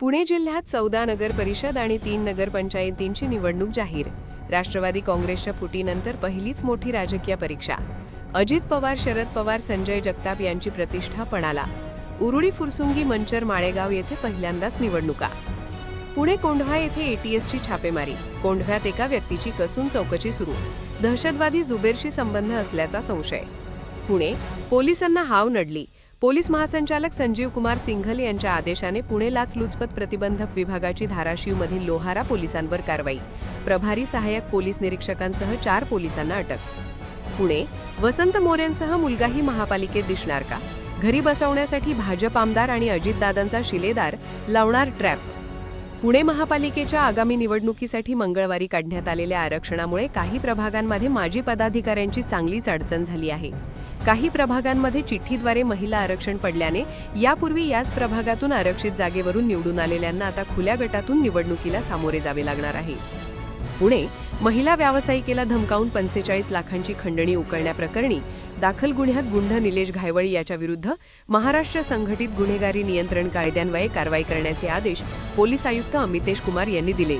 पुणे जिल्ह्यात चौदा नगर परिषद आणि तीन नगरपंचायतींची निवडणूक जाहीर. राष्ट्रवादी काँग्रेसच्या फुटीनंतर पहिलीच मोठी राजकीय परीक्षा. अजित पवार शरद पवार संजय जगताप यांची प्रतिष्ठा पणाला. उरुळी फुरसुंगी मंचर माळेगाव येथे पहिल्यांदाच निवडणुका. पुणे कोंढवा येथे एटीएसची छापेमारी. कोंढव्यात एका व्यक्तीची कसून चौकशी सुरू. दहशतवादी जुबेरशी संबंध असल्याचा संशय. पुणे पोलिसांना हाव नडली. पोलीस महासंचालक संजीव कुमार सिंघल यांच्या आदेशाने पुणे लाचलुचपत प्रतिबंधक विभागाची धाराशिवमधील लोहारा पोलिसांवर कारवाई. प्रभारी सहाय्यक पोलीस निरीक्षकांसह चार पोलिसांना अटक. पुणे वसंत मोरेंसह मुलगाही महापालिकेत दिसणार का? घरी बसवण्यासाठी भाजप आमदार आणि अजितदादांचा शिलेदार लावणार ट्रॅप. पुणे महापालिकेच्या आगामी निवडणुकीसाठी मंगळवारी काढण्यात आलेल्या आरक्षणामुळे काही प्रभागांमध्ये माजी पदाधिकाऱ्यांची चांगलीच अडचण झाली आहे. काही प्रभागांमध्ये चिठ्ठीद्वारे महिला आरक्षण पडल्याने यापूर्वी याच प्रभागातून आरक्षित जागेवरून निवडून आलेल्यांना आता खुल्या गटातून निवडणुकीला सामोरे जावे लागणार आहे. पुणे महिला व्यावसायिकेला धमकावून पंचेचाळीस लाखांची खंडणी उकळण्याप्रकरणी दाखल गुन्ह्यात गुंड निलेश घायवळी याच्या विरुद्ध महाराष्ट्र संघटित गुन्हेगारी नियंत्रण कायद्यान्वये कारवाई करण्याचे आदेश पोलीस आयुक्त अमितेश कुमार यांनी दिले.